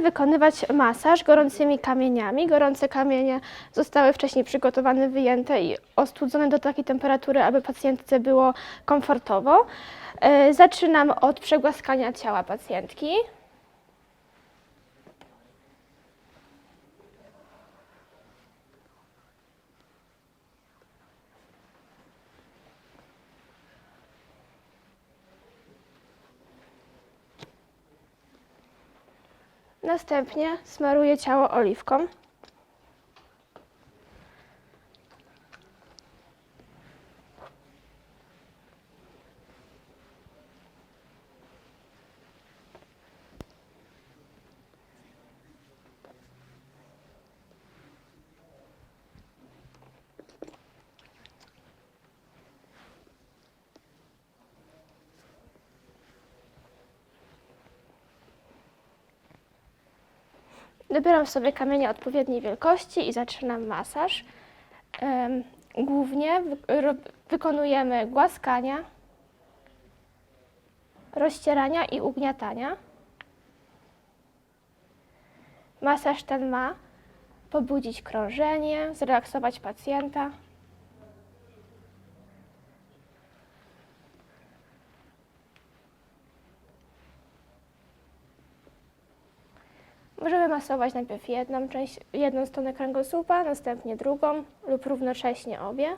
wykonywać masaż gorącymi kamieniami. Gorące kamienie zostały wcześniej przygotowane, wyjęte i ostudzone do takiej temperatury, aby pacjentce było komfortowo. E, Zaczynam od przegłaskania ciała pacjentki. Następnie smaruję ciało oliwką. Dobieram sobie kamienie odpowiedniej wielkości i zaczynam masaż. Głównie wykonujemy głaskania, rozcierania i ugniatania. Masaż ten ma pobudzić krążenie, zrelaksować pacjenta. Możemy masować najpierw jedną część, jedną stronę kręgosłupa, następnie drugą lub równocześnie obie.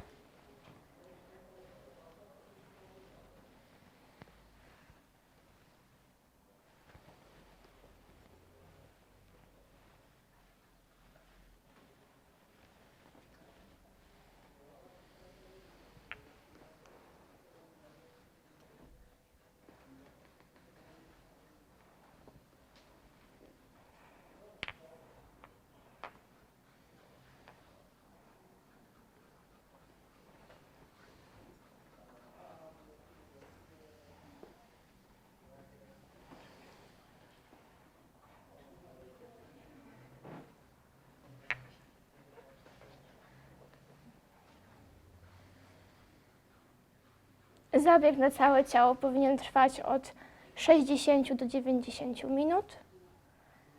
Zabieg na całe ciało powinien trwać od 60 do 90 minut.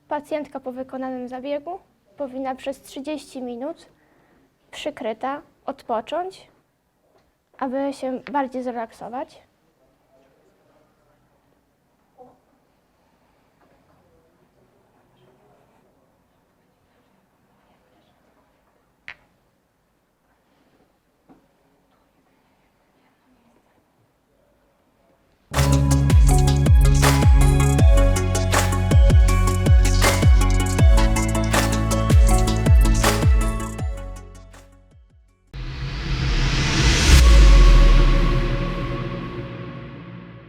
Pacjentka po wykonanym zabiegu powinna przez 30 minut przykryta odpocząć, aby się bardziej zrelaksować.